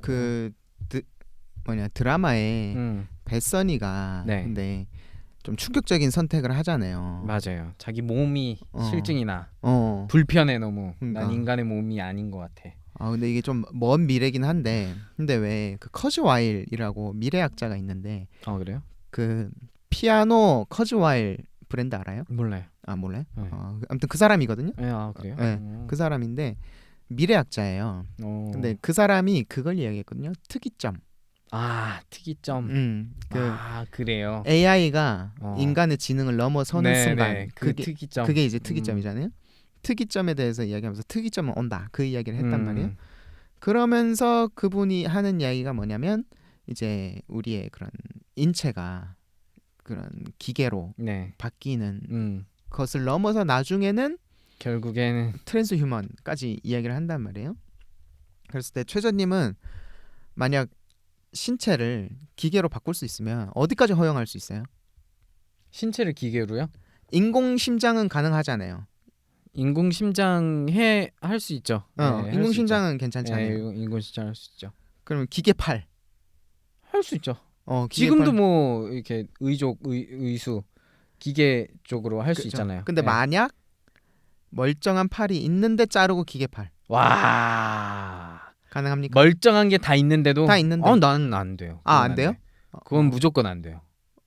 그 드, 뭐냐 드라마에 음, 뱃선이가 네. 근데 좀 충격적인 선택을 하잖아요. 맞아요. 자기 몸이 어. 실증이 나 어. 불편해 너무. 그러니까. 난 인간의 몸이 아닌 것 같아. 아 근데 이게 좀 먼 미래긴 한데 근데 왜 그 커즈와일이라고 미래학자가 있는데 어 그래요? 그 피아노 커즈와일 브랜드 알아요? 몰라요. 아 몰라요? 네. 어, 아무튼 그 사람이거든요. 예, 아 그래요? 네. 어. 그 사람인데 미래학자예요. 어. 근데 그 사람이 그걸 이야기했거든요. 특이점. 아 특이점. 음. 그 아 그래요. AI가 어. 인간의 지능을 넘어서는 네, 순간 네. 그 그게 특이점. 그게 이제 음. 특이점이잖아요. 특이점에 대해서 이야기하면서 특이점은 온다. 그 이야기를 했단 음. 말이에요. 그러면서 그분이 하는 이야기가 뭐냐면 이제 우리의 그런 인체가 그런 기계로 네. 바뀌는 음. 것을 넘어서 나중에는 결국에는 트랜스 휴먼까지 이야기를 한단 말이에요. 그랬을 때 최저님은 만약 신체를 기계로 바꿀 수 있으면 어디까지 허용할 수 있어요? 신체를 기계로요? 인공 심장은 가능하잖아요. 인공 심장 해 할 수 있죠. 어, 네, 할수 인공. 심장은 네, 괜찮잖아요. 인공- 인공 심장 할 수 있죠. 그러면 기계 팔. 할 수 있죠. 어, 지금도 팔. 뭐 이렇게 의족 의, 의수 기계 쪽으로 할수 그죠. 있잖아요. 근데 네. 만약 멀쩡한 팔이 있는데 자르고 기계 팔 와 가능합니까? 멀쩡한 게 다 있는데도 다 있는데. 어, 나는 안 돼요. 아, 안 돼요? 돼. 그건 무조건 안 돼요.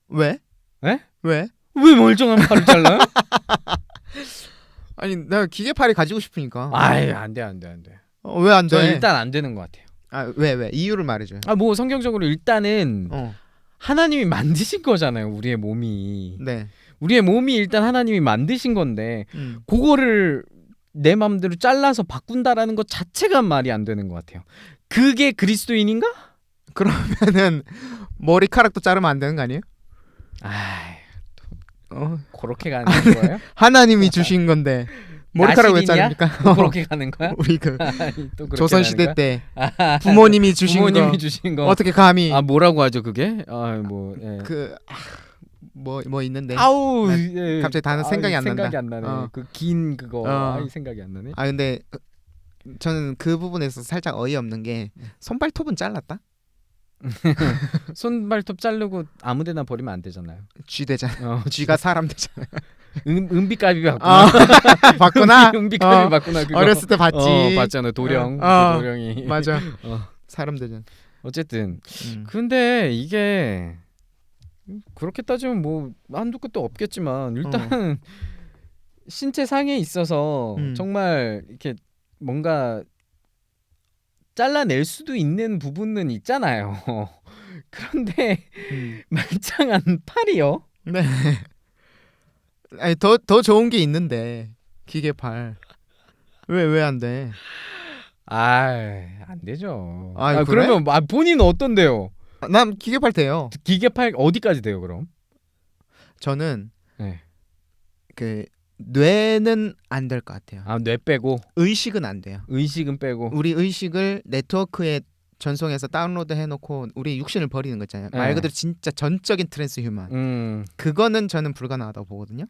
왜? 에? 왜? 왜 멀쩡한 팔을 잘라요? 아니 내가 기계 팔이 가지고 싶으니까. 아이 안 돼, 안 돼, 안 돼. 어, 왜안 저 돼? 일단 안 되는 것 같아요. 아, 왜 왜? 이유를 말해 줘요. 아 뭐 성경적으로 일단은 어, 하나님이 만드신 거잖아요. 우리의 몸이 네. 우리의 몸이 일단 하나님이 만드신 건데 음. 그거를 내 마음대로 잘라서 바꾼다라는 것 자체가 말이 안 되는 것 같아요. 그게 그리스도인인가? 그러면은 머리카락도 자르면 안 되는 거 아니에요? 아, 어, 그렇게 가는 거예요? 하나님이 주신 건데 머리카락 왜? 자릅니까? 그렇게 가는 거야? 우리 그 조선 시대? 때 아, 부모님이 주신 부모님이 거 주신 거. 어떻게 감히 아 뭐라고 하죠 그게? 아뭐 예. 그뭐 뭐 뭐 있는데. 아우 나 예. 갑자기 단어 아이, 생각이 안 생각이 난다. 안 나네. 어. 그 긴 그거 어. 아이 생각이 안 나네. 아 근데 저는 그 부분에서 살짝 어이없는 게 손발톱은 잘랐다. 손발톱 자르고 아무데나 버리면 안 되잖아요. 쥐 되잖아. 어, 쥐가 사람 되잖아. 은, 은비까비 봤구나. 아, 봤구나. 은비까비 어, 봤구나. 그거. 어렸을 때 봤지. 어, 봤잖아 도령. 어. 그 도령이. 맞아. 어. 사람 되잖아. 어쨌든 음. 근데 이게 그렇게 따지면 뭐 한두 끝도 없겠지만 일단 신체 상에 있어서 음. 정말 이렇게 뭔가 잘라낼 수도 있는 부분은 있잖아요. 그런데 음. 말짱한 팔이요? 네. 아니 더 더 좋은 게 있는데 기계 팔. 왜 왜 안 돼? 아, 안 되죠. 아, 아, 그래? 그러면 아, 본인은 어떤데요? 난 기계팔 돼요. 기계팔 어디까지 돼요, 그럼? 저는 네. 그 뇌는 안 될 것 같아요. 아, 뇌 빼고 의식은 안 돼요. 의식은 빼고. 우리 의식을 네트워크에 전송해서 다운로드 해놓고 우리 육신을 버리는 거 있잖아요. 말 네. 그대로 진짜 전적인 트랜스 휴먼. 음, 그거는 저는 불가능하다고 보거든요.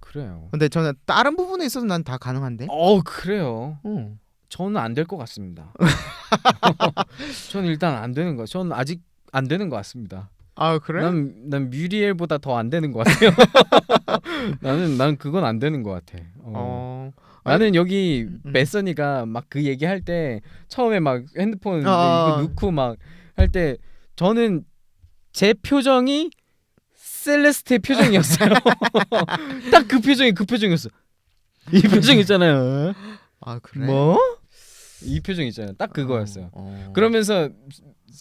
그래요. 근데 저는 다른 부분에 있어서 난 다 가능한데. 어, 그래요. 어. 저는 안 될 것 같습니다. 저는 일단 안 되는 거. 저는 아직 안 되는 것 같습니다. 아 그래? 난, 난 뮤리엘보다 더 안 되는 것 같아요. 나는 난 그건 안 되는 것 같아. 어. 어. 나는 여기 음. 메서니가 막 그 얘기 할 때 처음에 막 핸드폰 어. 이거 넣고 막 할 때 저는 제 표정이 셀레스트의 표정이었어요. 딱 그 표정이 그 표정이었어. 이 표정 있잖아요. 아 그래? 뭐? 이 표정 있잖아요. 딱 그거였어요. 어. 그러면서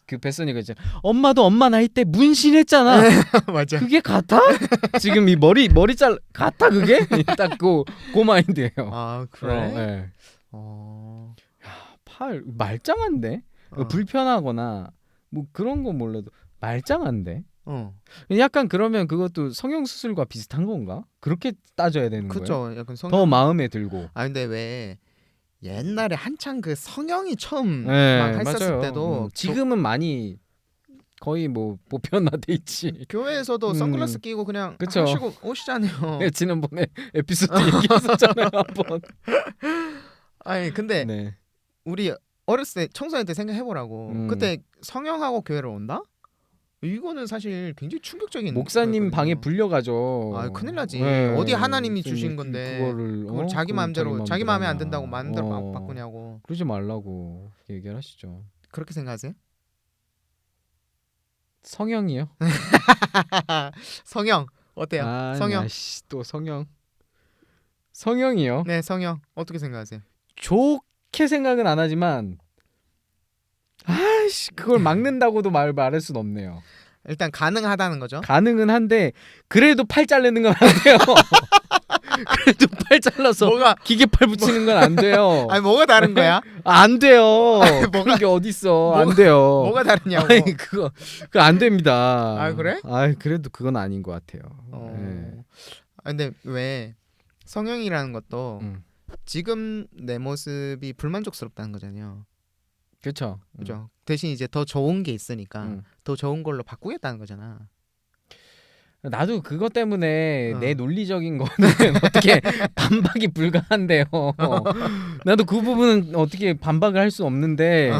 그 베서니가 이제 엄마도 엄마 나이 때 문신했잖아. 맞아. 그게 같아? 지금 이 머리 머리 잘 같아 그게? 딱그 그 마인드예요. 아 그래? 어, 예. 어. 팔 말짱한데 어. 불편하거나 뭐 그런 건 몰라도 말짱한데 어. 약간 그러면 그것도 성형 수술과 비슷한 건가? 그렇게 따져야 되는 거예요. 그죠. 약간 성. 더 마음에 들고. 아 근데 왜 옛날에 한창 그 성형이 처음 네, 막 했었을 맞아요. 때도 음, 지금은 많이 거의 뭐 보편화돼 있지. 교, 교회에서도 음. 선글라스 끼고 그냥 그쵸. 하시고 오시잖아요. 네, 지난번에 에피소드 얘기했었잖아요 한번. 아니 근데 네. 우리 어렸을 때 청소년 때 생각해 보라고. 음. 그때 성형하고 교회를 온다? 이거는 사실 굉장히 충격적인 목사님 거였거든요. 방에 불려가죠. 아, 큰일 나지. 네. 어디 하나님이 그- 주신 건데 그거를 그걸 어? 자기 그걸 마음대로 자기 마음에 안. 든다고 마음대로 바- 어. 바꾸냐고. 그러지 말라고 얘기를 하시죠. 그렇게 생각하세요? 성형이요? 성형 어때요? 아, 성형. 씨, 또 성형. 성형이요? 네, 성형 어떻게 생각하세요? 좋게 생각은 안 하지만 아 씨 그걸 막는다고도 말 말할 순 없네요. 일단 가능하다는 거죠. 가능은 한데 그래도 팔 자르는 건 안 돼요. 그래도 팔 잘라서 뭐가 기계팔 붙이는 건 안 돼요. 아니 뭐가 다른 거야? 아, 안 돼요. 뭐가- 그런 게 어딨어? 안 뭐가- 돼요. 뭐가 다르냐고. 아니 그거 그거 안 됩니다. 아, 그래? 아 그래도 그건 아닌 것 같아요. 어. 네. 아, 근데 왜 성형이라는 것도 음. 지금 내 모습이 불만족스럽다는 거잖아요. 그렇죠. 그죠? 대신 이제 더 좋은 게 있으니까 음. 더 좋은 걸로 바꾸겠다는 거잖아. 나도 그것 때문에 어. 내 논리적인 거는 어떻게 반박이 불가한데요. 나도 그 부분은 어떻게 반박을 할 수 없는데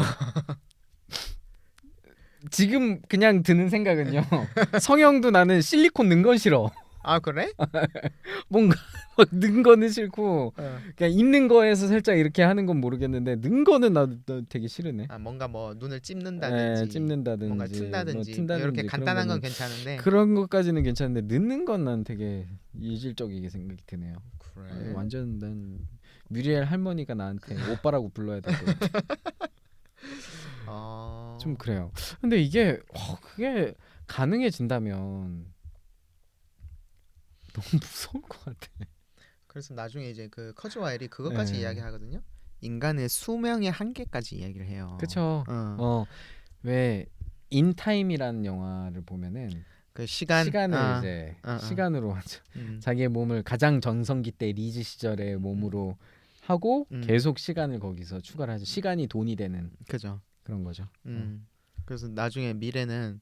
지금 그냥 드는 생각은요. 성형도 나는 실리콘 넣은 건 싫어. 아 그래? 뭔가 막 넣은 거는 싫고 어. 그냥 있는 거에서 살짝 이렇게 하는 건 모르겠는데 넣은 거는 나도 나 되게 싫으네. 아 뭔가 뭐 눈을 찝는다든지 네, 찝는다든지 뭔가 튼다든지, 뭐뭐 튼다든지 이렇게 간단한 건 괜찮은데 그런 것까지는 괜찮은데 넣는 건 난 되게 이질적이게 생각이 드네요. 그래. 완전 난 뮤리엘 할머니가 나한테 오빠라고 불러야 될 것 같아. 어... 좀 그래요. 근데 이게 와, 그게 가능해진다면 너무 무서울 것 같아. 그래서 나중에 이제 그 커즈와일이 그것까지 네. 이야기하거든요. 인간의 수명의 한계까지 이야기를 해요. 그쵸? 어. 어, 왜 인타임이라는 영화를 보면은 그 시간 시간을 아, 이제 어, 어. 시간으로 음. 자기의 몸을 가장 전성기 때 리즈 시절의 몸으로 하고 음. 계속 시간을 거기서 추가를 하죠. 시간이 돈이 되는 그죠. 그런 거죠. 음. 그래서 나중에 미래는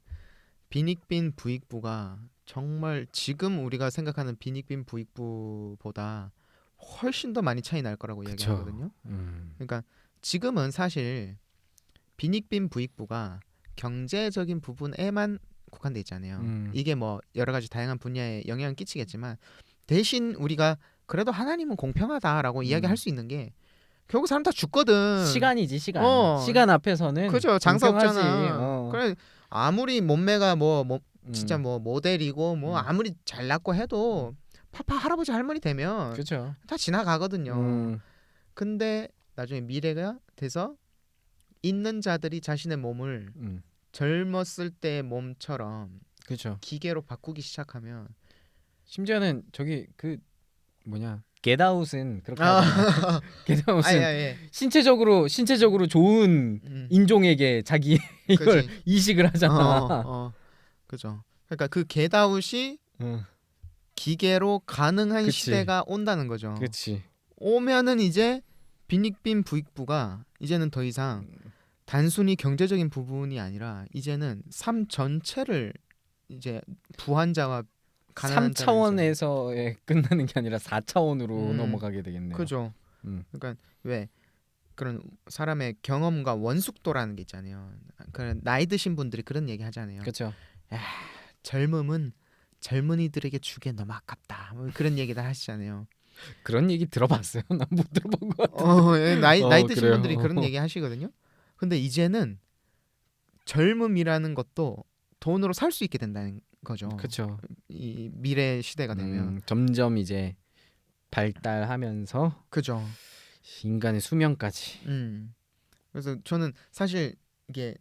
빈익빈 부익부가 정말 지금 우리가 생각하는 빈익빈 부익부보다 훨씬 더 많이 차이 날 거라고 그쵸. 이야기하거든요. 음. 그러니까 지금은 사실 빈익빈 부익부가 경제적인 부분에만 국한돼 있잖아요. 음. 이게 뭐 여러 가지 다양한 분야에 영향을 끼치겠지만 대신 우리가 그래도 하나님은 공평하다라고 이야기할 수 있는 게 결국 사람 다 죽거든. 시간이지 시간. 어. 시간 앞에서는 그죠 장사 공평하지. 없잖아. 어. 그래 아무리 몸매가 뭐, 뭐 음. 진짜 뭐 모델이고 뭐 음. 아무리 잘났고 해도 파파 할아버지 할머니 되면 그렇죠. 다 지나가거든요. 음. 근데 나중에 미래가 돼서 있는 자들이 자신의 몸을 음. 젊었을 때 몸처럼 그렇죠. 기계로 바꾸기 시작하면 심지어는 저기 그 뭐냐 겟아웃은 그렇게 아. 하잖아. 겟아웃은 아예 아예 신체적으로 신체적으로 좋은 음, 인종에게 자기 이걸 그지. 이식을 하잖아. 어, 어, 그죠. 그러니까 그 겟아웃이 응. 기계로 가능한 그치. 시대가 온다는 거죠. 그렇지. 오면은 이제 빈익빈 부익부가 이제는 더 이상 단순히 경제적인 부분이 아니라 이제는 삶 전체를 이제 부한자와 가난한 3차원에서의 끝나는 게 아니라 4차원으로 음. 넘어가게 되겠네요. 그죠. 음. 그러니까 왜 그런 사람의 경험과 원숙도라는 게 있잖아요. 그런 나이 드신 분들이 그런 얘기 하잖아요. 그렇죠. 젊음은 젊은이들에게 주기에 너무 아깝다. 뭐 그런 얘기들 하시잖아요. 그런 얘기 들어봤어요. 난 못 들어본 것 같아. 어, 예, 나이 어, 나이 드신 그래요. 분들이 그런 어. 얘기 하시거든요. 근데 이제는 젊음이라는 것도 돈으로 살 수 있게 된다는 거죠. 그렇죠. 이 미래 시대가 되면 음, 점점 이제 발달하면서 그죠. 인간의 수명까지. 음. 그래서 저는 사실 이게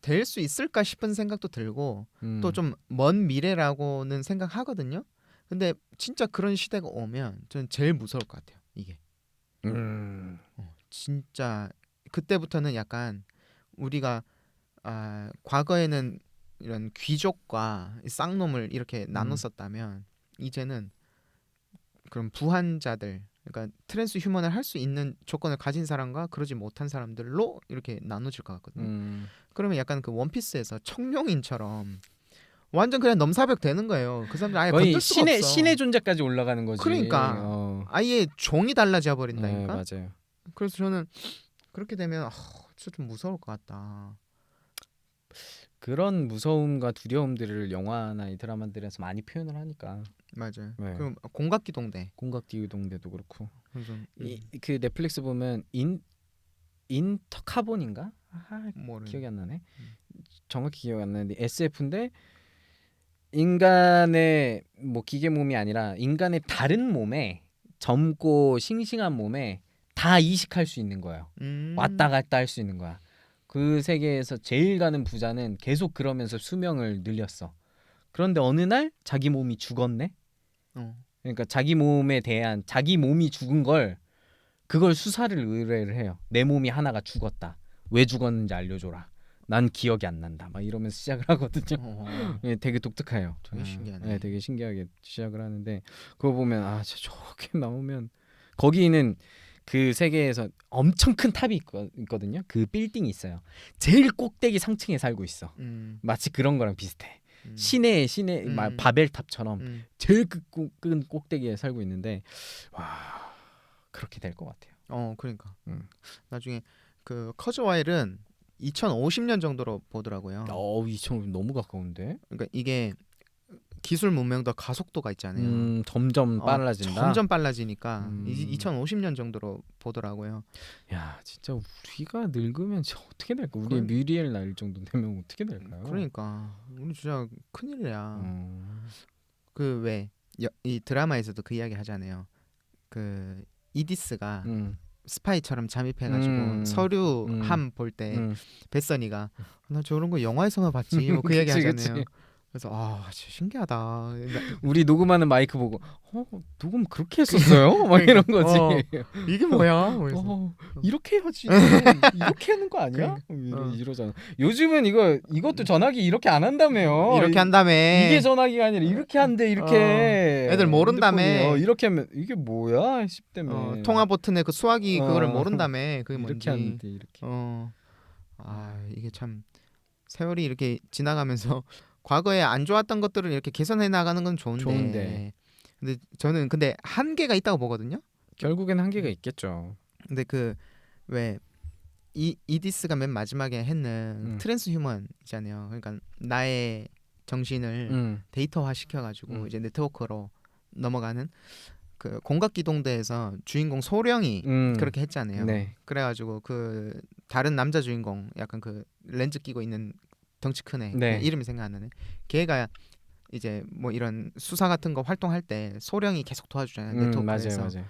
될 수 있을까 싶은 생각도 들고 음. 또좀 먼 미래라고는 생각하거든요. 근데 진짜 그런 시대가 오면 저는 제일 무서울 것 같아요. 이게 음. 진짜 그때부터는 약간 우리가 아, 과거에는 이런 귀족과 이 쌍놈을 이렇게 음. 나눴었다면 이제는 그런 부한자들 그러니까 트랜스 휴먼을 할 수 있는 조건을 가진 사람과 그러지 못한 사람들로 이렇게 나눠질 것 같거든요. 음. 그러면 약간 그 원피스에서 청룡인처럼 완전 그냥 넘사벽 되는 거예요. 그 사람들 아예 거의 신의 없어. 신의 존재까지 올라가는 거지. 그러니까. 어. 아예 종이 달라져 네, 버린다니까. 맞아요. 그래서 저는 그렇게 되면 아, 진짜 좀 무서울 것 같다. 그런 무서움과 두려움들을 영화나 이 드라마들에서 많이 표현을 하니까 맞아요. 네. 그럼 공각기 동대. 공각기 동대도 그렇고 그래서 이그 넷플릭스 보면 인 인터카본인가 아, 뭐를 기억이 안 나네. 음. 정확히 기억이 안 나는데 SF인데 인간의 뭐 기계 몸이 아니라 인간의 다른 몸에 젊고 싱싱한 몸에 다 이식할 수 있는 거예요. 음. 왔다 갔다 할 수 있는 거야. 그 세계에서 제일 가는 부자는 계속 그러면서 수명을 늘렸어. 그런데 어느 날 자기 몸이 죽었네. 어. 그러니까 자기 몸에 대한 자기 몸이 죽은 걸 그걸 수사를 의뢰를 해요. 내 몸이 하나가 죽었다. 왜 죽었는지 알려줘라. 난 기억이 안 난다. 막 이러면서 시작을 하거든요. 어. 예, 되게 독특해요. 되게 아, 신기하네. 예, 되게 신기하게 시작을 하는데 그거 보면 아, 저렇게 나오면 거기는 그 세계에서 엄청 큰 탑이 있거, 있거든요. 그 빌딩이 있어요. 제일 꼭대기 상층에 살고 있어. 음. 마치 그런 거랑 비슷해. 음. 시내 시내 막 음. 바벨탑처럼 음. 제일 그 꼭- 큰 꼭대기에 살고 있는데 와 그렇게 될 것 같아요. 어, 그러니까. 음. 나중에 그 커즈와일은 2050년 정도로 보더라고요. 어우 2천 너무 가까운데. 그러니까 이게 기술 문명도 가속도가 있잖아요. 음 점점 어, 빨라진다. 점점 빨라지니까 음. 이 2050년 정도로 보더라고요. 야 진짜 우리가 늙으면 어떻게 될까? 우리 그럼- 뮤리엘 나이 정도 되면 어떻게 될까요? 그러니까 우리 진짜 큰일이야. 음. 그왜 이 드라마에서도 그 이야기 하잖아요. 그 이디스가 음. 스파이처럼 잠입해가지고 음. 서류함 볼때 음. 뱃선이가 나 저런 거 영화에서만 봤지 뭐 그 얘기 하잖아요. 그래서 아 진짜 신기하다. 나- 우리 녹음하는 마이크 보고 어 녹음 그렇게 했었어요? 막 이런 거지. 어. 이게 뭐야? 뭐. 어, 이렇게 해야지. 이렇게 하는 거 아니야? 이러, 어. 이러 잖아. 요즘은 이거 이것도 전화기 이렇게 안 한다며요. 이렇게 한다며. 이게 전화기가 아니라 이렇게 한대 이렇게. 어. 애들 모른다며. 어, 이렇게 하면 이게 뭐야 싶다며. 어, 통화 버튼에 그 수화기 어. 그거를 모른다며. 그게 뭔지. 이렇게 하는데 이렇게. 어. 아 이게 참 세월이 이렇게 지나가면서 과거에 안 좋았던 것들을 이렇게 개선해 나가는 건 좋은데. 좋은데. 근데 저는 근데 한계가 있다고 보거든요. 결국엔 한계가 있겠죠. 근데 그 왜 이 이디스가 맨 마지막에 했는 음. 트랜스 휴먼이잖아요. 그러니까 나의 정신을 음. 데이터화 시켜가지고 음. 이제 네트워크로 넘어가는 그 공각기동대에서 주인공 소령이 음. 그렇게 했잖아요. 네. 그래가지고 그 다른 남자 주인공 약간 그 렌즈 끼고 있는 덩치 큰 애, 네. 이름이 생각 안 나네. 걔가 이제 뭐 이런 수사 같은 거 활동할 때 소령이 계속 도와주잖아요. 음, 네트워크에서. 맞아요, 맞아요.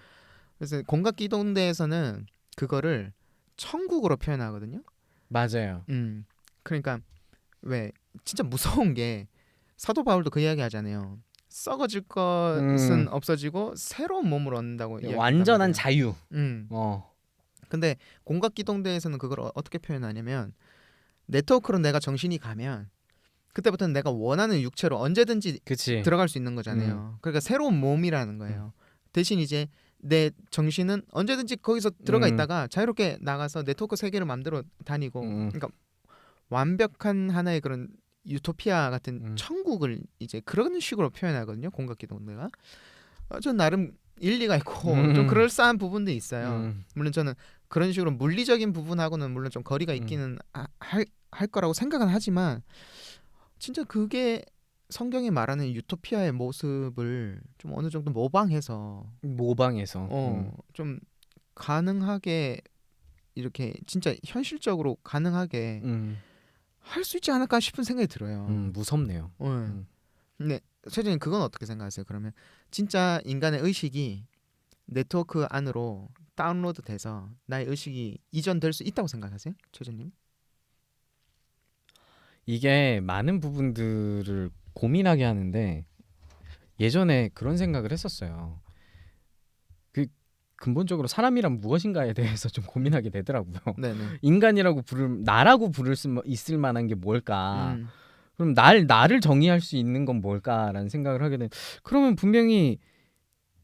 그래서 공각 기동대에서는 그거를 천국으로 표현하거든요. 맞아요. 음. 그러니까 왜 진짜 무서운 게 사도 바울도 그 이야기 하잖아요. 썩어질 것은 음. 없어지고 새로운 몸을 얻는다고 이야기했단 완전한. 자유. 음. 어. 근데 공각 기동대에서는 그걸 어, 어떻게 표현하냐면 네트워크로 내가 정신이 가면 그때부터는 내가 원하는 육체로 언제든지 그치. 들어갈 수 있는 거잖아요. 그러니까 새로운 몸이라는 거예요. 대신 이제 내 정신은 언제든지 거기서 들어가 음. 있다가 자유롭게 나가서 네트워크 세계를 마음대로 다니고 음. 그러니까 완벽한 하나의 그런 유토피아 같은 음. 천국을 이제 그런 식으로 표현하거든요. 공각기동대가. 어, 전 나름 일리가 있고 음. 좀 그럴싸한 부분도 있어요. 음. 물론 저는 그런 식으로 물리적인 부분하고는 물론 좀 거리가 음. 있기는 하- 할, 할 거라고 생각은 하지만 진짜 그게 성경이 말하는 유토피아의 모습을 좀 어느 정도 모방해서 모방해서. 어, 좀 가능하게 이렇게 진짜 현실적으로 가능하게 음. 할수 있지 않을까 싶은 생각이 들어요. 음, 무섭네요. 어. 음. 근데 최진님 그건 어떻게 생각하세요? 그러면 진짜 인간의 의식이 네트워크 안으로 다운로드 돼서 나의 의식이 이전될 수 있다고 생각하세요? 최진님? 이게 많은 부분들을 고민하게 하는데 예전에 그런 생각을 했었어요. 그 근본적으로 사람이란 무엇인가에 대해서 좀 고민하게 되더라고요. 네네. 인간이라고 부를 나라고 부를 수 있을 만한 게 뭘까? 음, 그럼 날 나를 정의할 수 있는 건 뭘까라는 생각을 하게 된. 그러면 분명히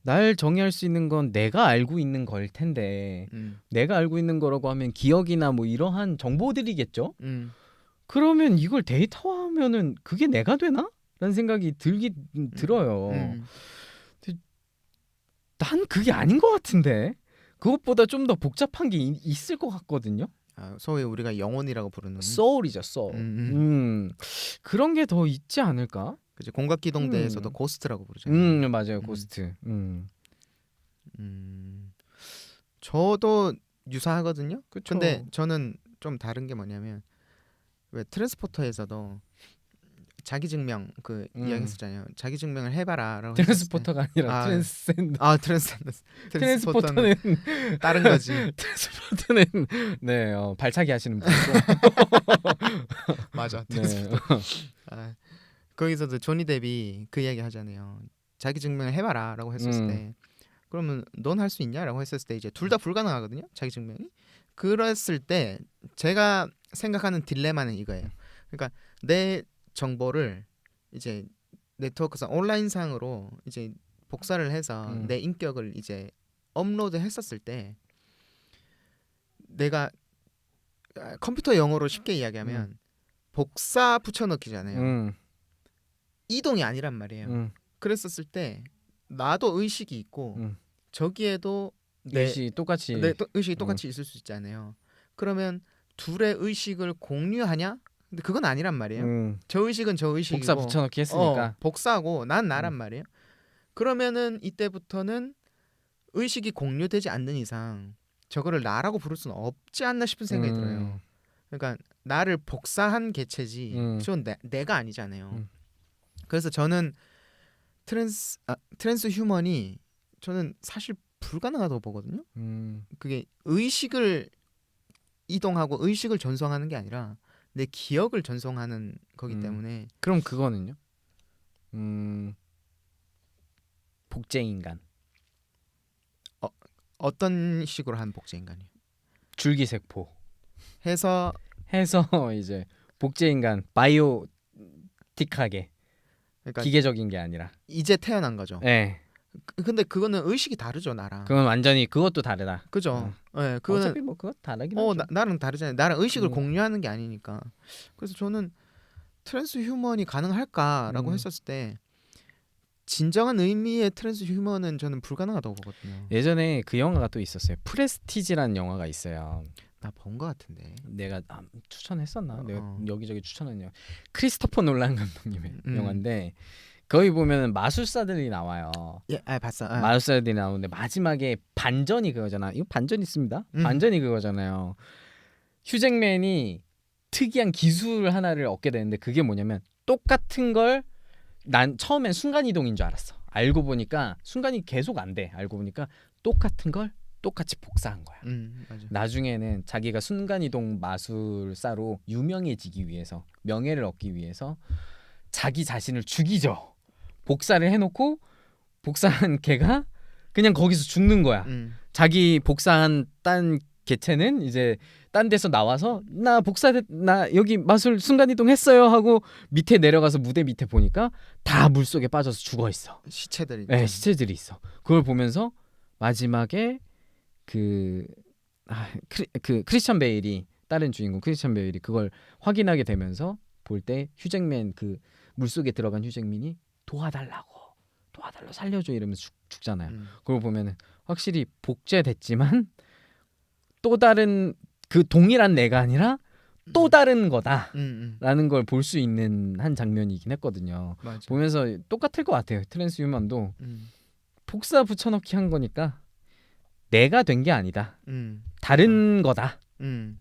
날 정의할 수 있는 건 내가 알고 있는 걸 텐데 음, 내가 알고 있는 거라고 하면 기억이나 뭐 이러한 정보들이겠죠. 음, 그러면 이걸 데이터화하면은 그게 내가 되나? 라는 생각이 들기 들어요. 음. 난 그게 아닌 것 같은데. 그것보다 좀 더 복잡한 게 이- 있을 것 같거든요. 아, 소위 우리가 영혼이라고 부르는 소울이죠, 소울. 음, 음, 음. 그런 게 더 있지 않을까? 그지 공각기동대에서도 음. 고스트라고 부르잖아요. 음, 맞아요, 음. 고스트. 음, 음, 저도 유사하거든요. 그쵸. 근데 저는 좀 다른 게 뭐냐면 왜 트랜스포터에서도 자기 증명 그 음. 이야기 했었잖아요. 자기 증명을 해봐라라고. 때- 트랜스포터가 아니라 아, 트랜스센드. 아 트랜스cendency. 트랜스포터는 트랜스포터는 다른 거지. 트랜스포터는 네 어, 발차기 하시는 분이고. 맞아. 네. 아, 거기서도 조니 뎁이 그 이야기 하잖아요. 자기 증명을 해봐라라고 했었을 음. 때 그러면 넌 할 수 있냐라고 했었을 때 이제 둘 다 불가능하거든요. 자기 증명이. 그랬을 때 제가 생각하는 딜레마는 이거예요. 그러니까 내 정보를 이제 네트워크상 온라인상으로 이제 복사를 해서 음. 내 인격을 이제 업로드 했었을 때 내가 아, 컴퓨터 영어로 쉽게 이야기하면 복사 붙여넣기잖아요. 음, 이동이 아니란 말이에요. 음, 그랬었을 때 나도 의식이 있고 음. 저기에도 내, 의식 똑같이. 내 또- 의식이 똑같이 있을 수 있잖아요. 그러면 둘의 의식을 공유하냐? 근데 그건 아니란 말이에요. 음, 저 의식은 저 의식이고 복사 붙여넣기 했으니까. 어, 복사고 난 나란 음. 말이에요. 그러면은 이때부터는 의식이 공유되지 않는 이상 저거를 나라고 부를 수는 없지 않나 싶은 생각이 음. 들어요. 그러니까 나를 복사한 개체지 음. 그건 내, 내가 아니잖아요. 음. 그래서 저는 트랜스 아, 트랜스 휴먼이 저는 사실 불가능하다고 보거든요. 음, 그게 의식을 이동하고 의식을 전송하는 게 아니라 내 기억을 전송하는 거기 음. 때문에 그럼 그거는요? 음, 복제 인간, 어떤 식으로 한 복제 인간이요? 줄기 세포 해서 해서 이제 복제 인간, 바이오틱하게 그러니까 기계적인 게 아니라. 이제 태어난 거죠. 네, 그- 근데 그거는 의식이 다르죠 나랑. 그건 완전히 그것도 다르다. 그죠? 예, 어차피 그거는 뭐 그거 다르긴 어 하죠. 나, 나랑 다르잖아요. 나랑 의식을 음. 공유하는 게 아니니까. 그래서 저는 트랜스 휴먼이 가능할까라고 음. 했었을 때 진정한 의미의 트랜스 휴먼은 저는 불가능하다고 보거든요. 예전에 그 영화가 또 있었어요. 프레스티지라는 영화가 있어요. 나본거 같은데. 내가 아, 추천했었나? 내가 어. 여기저기 추천한 영화. 크리스토퍼 놀란 감독님의 음. 영화인데 거기 보면은 마술사들이 나와요. 예, 아 봤어. 아. 마술사들이 나오는데 마지막에 반전이 그거잖아. 이거 반전 있습니다. 음. 반전이 그거잖아요. 휴잭맨이 특이한 기술 하나를 얻게 되는데 그게 뭐냐면 똑같은 걸 난 처음엔 순간 이동인 줄 알았어. 알고 보니까 순간이 계속 안 돼. 알고 보니까 똑같은 걸 똑같이 복사한 거야. 음. 나중에는 자기가 순간 이동 마술사로 유명해지기 위해서 명예를 얻기 위해서 자기 자신을 죽이죠. 복사를 해놓고 복사한 걔가 그냥 거기서 죽는 거야. 음. 자기 복사한 딴 개체는 이제 딴 데서 나와서 나 복사됐 나 여기 마술 순간 이동 했어요 하고 밑에 내려가서 무대 밑에 보니까 다 물 속에 빠져서 죽어 있어. 시체들이. 네, 시체들이 있어. 그걸 보면서 마지막에 그, 아, 크리, 그 크리스찬 베일이 다른 주인공 크리스찬 베일이 그걸 확인하게 되면서 볼 때 휴잭맨 그 물속에 들어간 휴잭맨이 도와달라고 도와달라 살려줘 이러면서 죽, 죽잖아요. 음. 그걸 보면은 확실히 복제됐지만 또 다른 그 동일한 내가 아니라 또 다른 거다라는 음, 음. 걸볼 수 있는 한 장면이긴 했거든요. 맞아. 보면서 똑같을 것 같아요. 트랜스 휴먼도 음. 복사 붙여넣기 한 거니까 내가 된 게 아니다. 음. 다른 거다가 음.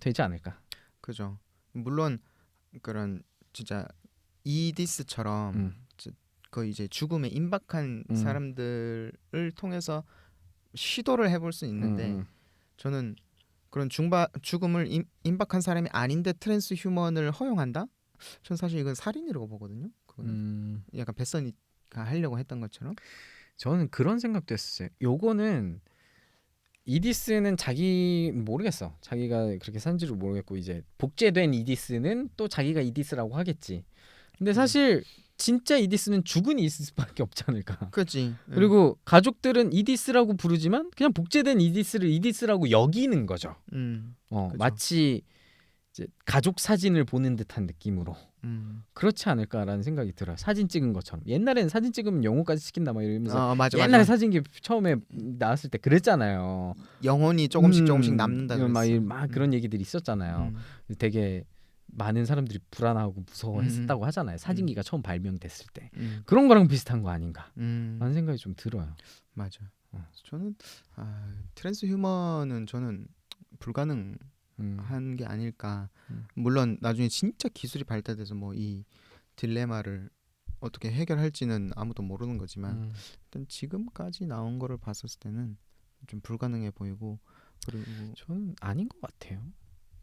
되지 않을까. 그죠. 물론 그런 진짜 이디스처럼 음. 그 이제 죽음에 임박한 음. 사람들을 통해서 시도를 해볼 수 있는데 음, 음. 저는 그런 중바 죽음을 임, 임박한 사람이 아닌데 트랜스 휴먼을 허용한다? 전 사실 이건 살인이라고 보거든요. 그거는 음, 약간 뱃선이가 하려고 했던 것처럼. 저는 그런 생각도 했었어요. 요거는 이디스는 자기 모르겠어. 자기가 그렇게 산지를 모르겠고 이제 복제된 이디스는 또 자기가 이디스라고 하겠지. 근데 사실 진짜 이디스는 죽은 이디스밖에 없지 않을까. 그렇지. 그리고 가족들은 이디스라고 부르지만 그냥 복제된 이디스를 이디스라고 여기는 거죠. 음, 어, 그죠. 마치 이제 가족 사진을 보는 듯한 느낌으로 음. 그렇지 않을까라는 생각이 들어요. 사진 찍은 것처럼 옛날에는 사진 찍으면 영혼까지 시킨다 막 이러면서 어, 맞아 옛날에 맞아. 사진기 처음에 나왔을 때 그랬잖아요. 영혼이 조금씩 음, 조금씩 남는다 막, 그랬어. 막 그런 얘기들이 있었잖아요. 음. 되게 많은 사람들이 불안하고 무서워했었다고 하잖아요. 사진기가 처음 발명됐을 때 음. 그런 거랑 비슷한 거 아닌가? 음. 라는 생각이 좀 들어요. 맞아. 어. 저는 아, 트랜스 휴먼은 저는 불가능 한 음. 게 아닐까. 음. 물론 나중에 진짜 기술이 발달돼서 뭐 이 딜레마를 어떻게 해결할지는 아무도 모르는 거지만 음. 일단 지금까지 나온 거를 봤었을 때는 좀 불가능해 보이고 그리고 저는 아닌 것 같아요.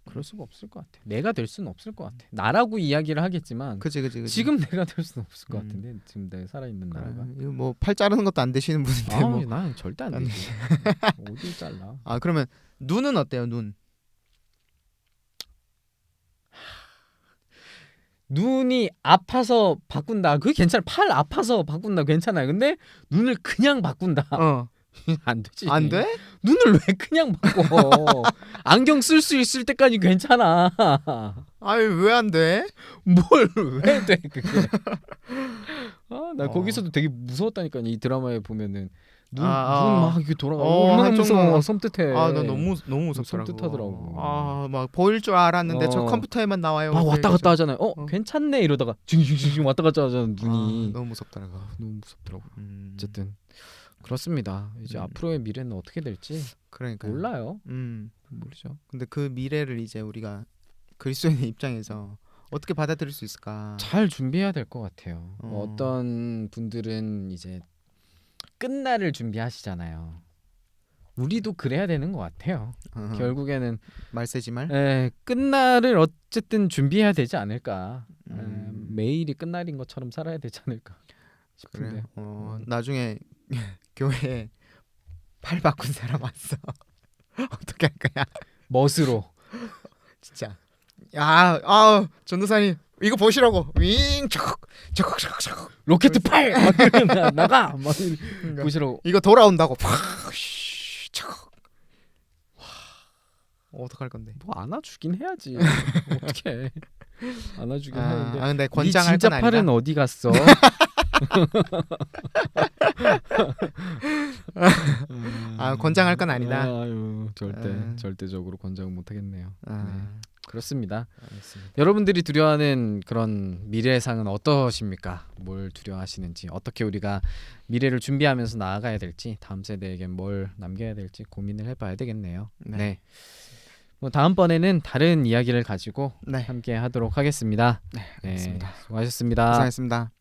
그럴 수가 없을 것 같아. 내가 될 수는 없을 것 같아. 나라고 이야기를 하겠지만 그지 그지 그지. 지금 내가 될 수는 없을 것 음. 같은데 지금 내가 살아 있는 그래, 나라가. 뭐 팔 자르는 것도 안 되시는 분인데 아, 뭐. 난 절대 안안 되지. 어딜 잘라? 아 그러면 눈은 어때요 눈? 눈이 아파서 바꾼다. 그게 괜찮아. 팔 아파서 바꾼다. 괜찮아요. 근데 눈을 그냥 바꾼다. 어. 안 되지. 안 돼? 눈을 왜 그냥 바꿔? 안경 쓸 수 있을 때까지 괜찮아. 아니 왜 안 돼? 뭘 왜 돼? 그게. 아, 나 어. 거기서도 되게 무서웠다니까 이 드라마에 보면은 눈, 아, 아. 눈막 이렇게 돌아가. 어, 얼마나 무서워. 눈. 섬뜩해. 아 나 너무 너무 무섭더라고. 섬뜩하더라고. 아 막 보일 줄 알았는데 저 어. 컴퓨터에만 나와요. 막 왔다 갔다 하잖아요. 어, 어. 괜찮네 이러다가 징징징징 왔다 갔다 하잖아 눈이. 아, 너무 무섭더라고. 너무 무섭더라고. 음, 어쨌든 그렇습니다. 이제 음. 앞으로의 미래는 어떻게 될지 그러니까 몰라요. 음 모르죠. 근데 그 미래를 이제 우리가 그리스도인의 입장에서 어떻게 받아들일 수 있을까? 잘 준비해야 될 것 같아요. 어. 어. 떤 분들은 이제 끝날을 준비하시잖아요. 우리도 그래야 되는 것 같아요. 어, 결국에는 말세지 말. 에, 끝날을 어쨌든 준비해야 되지 않을까. 에, 음. 매일이 끝날인 것처럼 살아야 되지 않을까 싶은데. 그래. 어 음. 나중에 교회에 팔 바꾼 사람 왔어. 어떻게 할 거야? 멋으로. 진짜. 야, 아, 전도사님 이거 보시라고. 윙, 척, 척, 척, 척. 로켓 팔 막 이러면 나- 나가 막 이러- 그러니까 보시라고. 이거 돌아온다고. 팍, 쉬, 척. 와, 어떡할 건데? 뭐 안아주긴 해야지. 어떻게 안아주긴 아, 하는데. 아, 근데 네 권장할 진짜 건 팔은 아니다. 어디 갔어? 아, 권장할 건 아니다. 아유, 절대 아. 절대적으로 권장은 못 하겠네요. 아, 그렇습니다. 알겠습니다. 여러분들이 두려워하는 그런 미래상은 어떠십니까? 뭘 두려워하시는지, 어떻게 우리가 미래를 준비하면서 나아가야 될지, 다음 세대에게 뭘 남겨야 될지 고민을 해봐야 되겠네요. 네. 네. 뭐 다음번에는 다른 이야기를 가지고 네, 함께 하도록 하겠습니다. 네, 네, 알겠습니다. 수고하셨습니다. 고생하셨습니다.